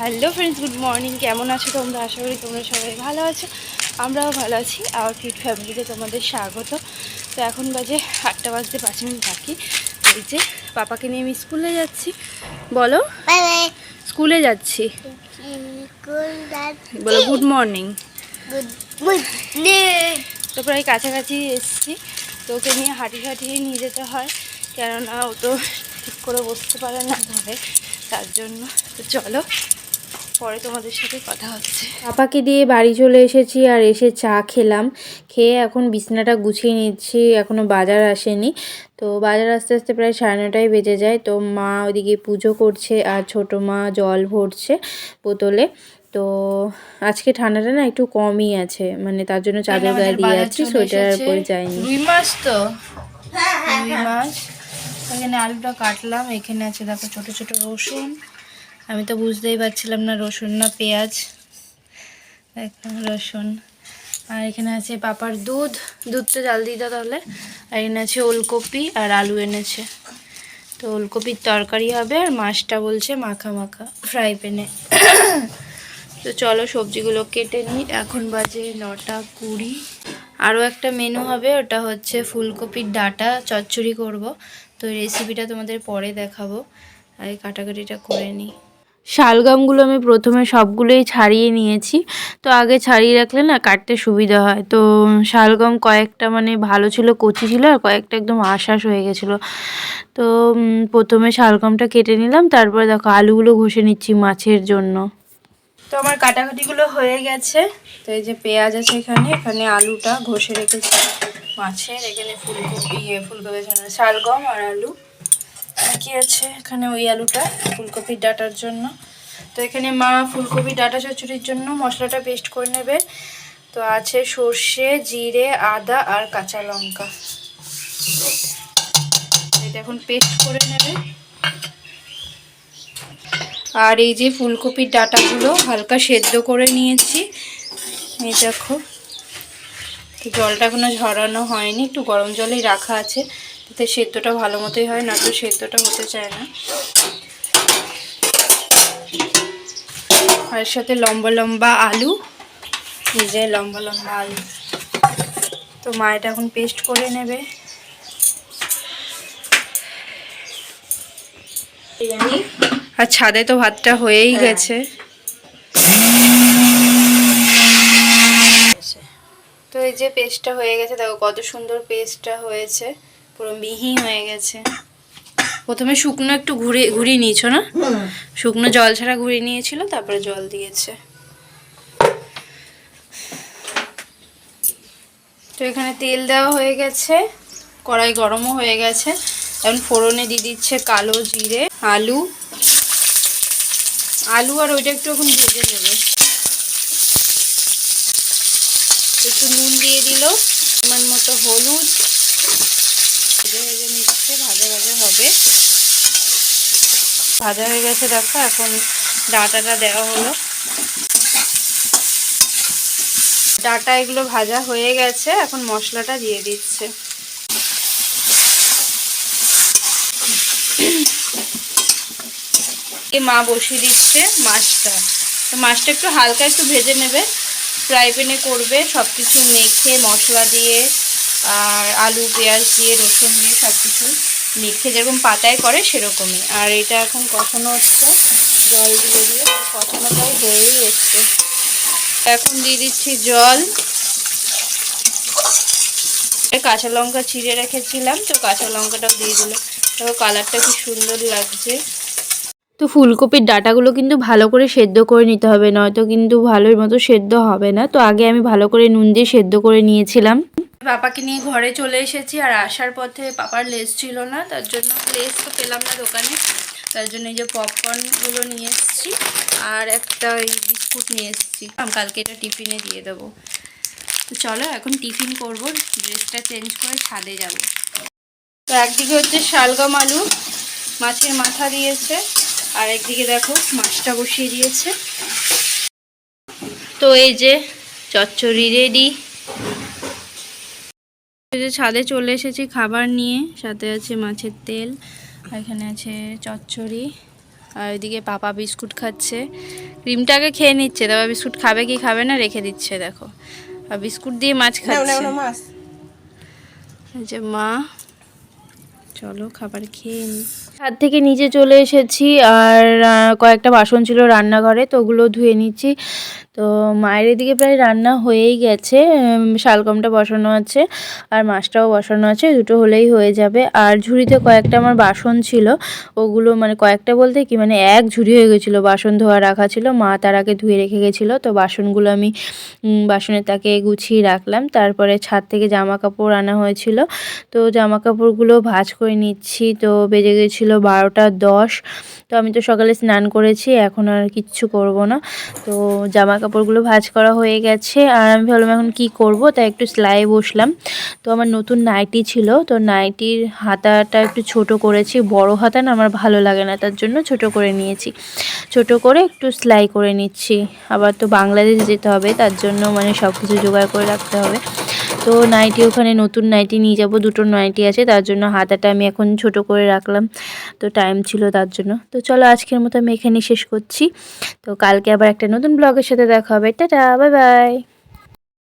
Hello friends good morning কেমন আছো তোমরা? আশা করি তোমরা সবাই ভালো আছো। আমরাও ভালো আছি। আওয়ার ফিট ফ্যামিলিতে তোমাদের স্বাগত। তো এখন বাজে আটটা বাজতে পাঁচ মিনিট বাকি। এই যে পাপাকে নিয়ে আমি স্কুলে যাচ্ছি। বলো. স্কুলে যাচ্ছি। বলো গুড মর্নিং তো প্রায় কাছাকাছি এসেছি। তো ওকে নিয়ে হাঁটি হাঁটিয়ে নিয়ে যেতে হয়। কেননা ও তো ঠিক করে বসতে পারে না ধরে তার জন্য। তো চলো পরে তোমাদের সাথে কথা হচ্ছে। পাপাকে দিয়ে বাড়ি চলে এসেছি আর এসে চা খেলাম। খেয়ে এখন বিছনাটা গুছিয়ে নিচ্ছি এখনও বাজার আসেনি। তো বাজার আস্তে আস্তে প্রায় সাড়ে নটায় বেজে যায়। তো মা ওদিকে পুজো করছে আর ছোটো মা জল ভরছে বোতলে। তো আজকে ঠান্ডাটা না একটু কমই আছে মানে তার জন্য চাদর গায়ে দিয়ে যাচ্ছি সোয়েটার আর পরে যায়নি রুই মাছ তো? রুই মাছ। এখানে আলুটা কাটলাম এখানে আছে দেখো ছোট ছোট রসুন। আমি তো বুঝতেই পারছিলাম না, রসুন না পেঁয়াজ। একদম রসুন। আর এখানে আছে পাপার দুধ। দুধটা জাল দিই তাহলে। আর এখানে আছে ওলকপি আর আলু এনেছে। তো ওলকপির তরকারি হবে আর মাছটা বলছে মাখা মাখা ফ্রাই প্যানে তো চলো সবজিগুলো কেটে নিই। এখন বাজে নটা কুড়ি। আরও একটা মেনু হবে, ওটা হচ্ছে ফুলকপির ডাটা চচ্চড়ি করব। তো রেসিপিটা তোমাদের পরে দেখাবো। আগে কাটাকাটিটা করে নিই। শালগামগুলো আমি প্রথমে সবগুলোই ছাড়িয়ে নিয়েছি। তো আগে ছাড়িয়ে রাখলে না কাটতে সুবিধা হয়। তো শালগম কয়েকটা মানে ভালো ছিল, কচি ছিল আর কয়েকটা একদম আশ্বাস হয়ে গেছিল। তো প্রথমে শালগমটা কেটে নিলাম, তারপরে দেখো আলুগুলো ঘষে নিচ্ছি মাছের জন্য। তো আমার কাটাকাটিগুলো হয়ে গেছে। তো এই যে পেঁয়াজ আছে এখানে এখানে আলুটা ঘষে রেখেছি। মাছের এখানে ফুলকপি ফুলকপি শালগম আর আলু। আর কি আছে এখানে ওই আলুটা ফুলকপির ডাটার জন্য। তো এখানে মা ফুলকপি ডাটা চচ্চড়ির জন্য মশলাটা পেস্ট করে নেবে। তো আছে সর্ষে, জিরে, আদা আর কাঁচা লঙ্কা। এটা এখন পেস্ট করে নেবে। আর এই যে ফুলকপির ডাটাগুলো হালকা সেদ্ধ করে নিয়েছি। এই দেখো। জলটা এখনও ঝরানো হয়নি, একটু গরম জলেই রাখা আছে। তাতে সেদ্ধটা ভালো মতোই হয় না তো সেদ্ধটা হতে চায় না। আর সাথে লম্বা লম্বা আলু যে লম্বা লম্বা আলু। তো মা এটা এখন পেস্ট করে নেবে। আর ছাদে তো ভাতটা হয়েই গেছে। তো এই যে পেস্টটা হয়ে গেছে দেখো কত সুন্দর পেস্টটা হয়েছে। পুরো মিহি হয়ে গেছে। প্রথমে শুকনো একটু ঘুরে ঘুরিয়ে নিয়েছো না? শুকনো জল ছাড়া ঘুরিয়ে নিয়েছিল, তারপরে জল দিয়েছে। তো এখানে তেল দেওয়া হয়ে গেছে, কড়াই গরমও হয়ে গেছে। এখন ফোড়নে দিয়ে দিচ্ছে কালো জিরে, আলু। আলু আর ওইটা একটু এখন ভেজে নেবে। একটু নুন দিয়ে দিল পরিমাণ মতো হলুদ ভেজে ভেজে নিচ্ছে ভাজা ভাজা হবে ভাজা হয়ে গেছে, দেখো, এখন ডাটাটা দেওয়া হলো। ডাটা এগুলো ভাজা হয়ে গেছে, এখন মশলাটা দিয়ে দিচ্ছে। এ মা বসিয়ে দিচ্ছে মাছটা। তো মাছটা একটু হালকা একটু ভেজে নেবে। ফ্রাই প্যানে করবে সব কিছু মেখে মশলা দিয়ে আর আলু, পেঁয়াজ দিয়ে, রসুন দিয়ে সব কিছু মেখে যেরকম পাতায় করে সেরকমই। আর এটা এখন কষানো হচ্ছে। জল দিয়ে দিয়ে কষানোটাই হয়েই এসছে। এখন দিয়ে দিচ্ছি জল। কাঁচা লঙ্কা চিড়ে রেখেছিলাম, তো কাঁচা লঙ্কাটাও দিয়ে দিল। দেখো কালারটা কি সুন্দর লাগছে। তো ফুলকপির ডাটাগুলো কিন্তু ভালো করে সেদ্ধ করে নিতে হবে, নয়তো কিন্তু ভালোর মতো সেদ্ধ হবে না। তো আগে আমি ভালো করে নুন দিয়ে সেদ্ধ করে নিয়েছিলাম। পাপাকে নিয়ে ঘরে চলে এসেছি আর আসার পথে পাপার লেস ছিল না, তার জন্য লেস তো পেলাম না দোকানে। তার জন্য এই যে পপকর্নগুলো নিয়ে এসেছি আর একটা ওই বিস্কুট নিয়ে এসেছি। কালকে এটা টিফিনে দিয়ে দেবো। চলো এখন টিফিন করব ড্রেসটা চেঞ্জ করে ছাদে যাব। তো একদিকে হচ্ছে শালগম আলু, মাছের মাথা দিয়েছে, আর একদিকে দেখো মাছটা বসিয়ে দিয়েছে। তো এই যে চচ্চড়ি রেডি এই যে ছাদে চলে এসেছি খাবার নিয়ে। সাথে আছে মাছের তেল আর এখানে আছে চচ্চড়ি আর ওইদিকে পাপা বিস্কুট খাচ্ছে। ক্রিমটাকে খেয়ে নিচ্ছে তারপর বিস্কুট খাবে কি খাবে না রেখে দিচ্ছে দেখো। আর বিস্কুট দিয়ে মাছ খাচ্ছে। যে মা চলো খাবার খেয়ে নি। ছাদ থেকে নিচে চলে এসেছি আর কয়েকটা বাসন ছিল রান্নাঘরে তো ওগুলো ধুয়ে নিচ্ছি। তো মায়ের এদিকে প্রায় রান্না হয়েই গেছে শালগমটা বসানো আছে আর মাছটাও বসানো আছে দুটো হলেই হয়ে যাবে। আর ঝুড়িতে কয়েকটা আমার বাসন ছিল ওগুলো মানে কয়েকটা বলতে কি মানে এক ঝুড়ি হয়ে গেছিল বাসন ধোয়া রাখা ছিল মা তার আগে ধুয়ে রেখে গেছিল তো বাসনগুলো আমি উম, বাসনের তাকে গুছিয়ে রাখলাম। তারপরে ছাদ থেকে জামা কাপড় আনা হয়েছিল তো জামা কাপড়গুলো ভাঁজ করে নিচ্ছি তো বেজে গেছিল বারোটা দশ। তো আমি তো সকালে স্নান করেছি এখন আর কিচ্ছু করব না। তো জামা কাপড়গুলো ভাজ করা হয়ে গেছে। আর আমি ভাবলাম, এখন কি করব? তাই একটু সেলাই বসলাম। তো আমার নতুন নাইটি ছিল। তো নাইটির হাতাটা একটু ছোট করেছি। বড় হাতা না, আমার ভালো লাগে না, তার জন্য ছোট করে নিয়েছি। ছোট করে একটু সেলাই করে নিচ্ছি। আবার তো বাংলাদেশ যেতে হবে, তার জন্য মানে সব কিছু জোগাড় করে রাখতে হবে। তো নাইটি ওখানে, নতুন নাইটি নিয়ে যাব, দুটো নাইটি আছে, তার জন্য হাতাটা আমি এখন ছোট করে রাখলাম। তো টাইম ছিল তার জন্য। তো চলো আজকের মতো আমি এখানেই শেষ করছি। তো কালকে আবার একটা নতুন ব্লগের সাথে দেখা হবে। Tata bye bye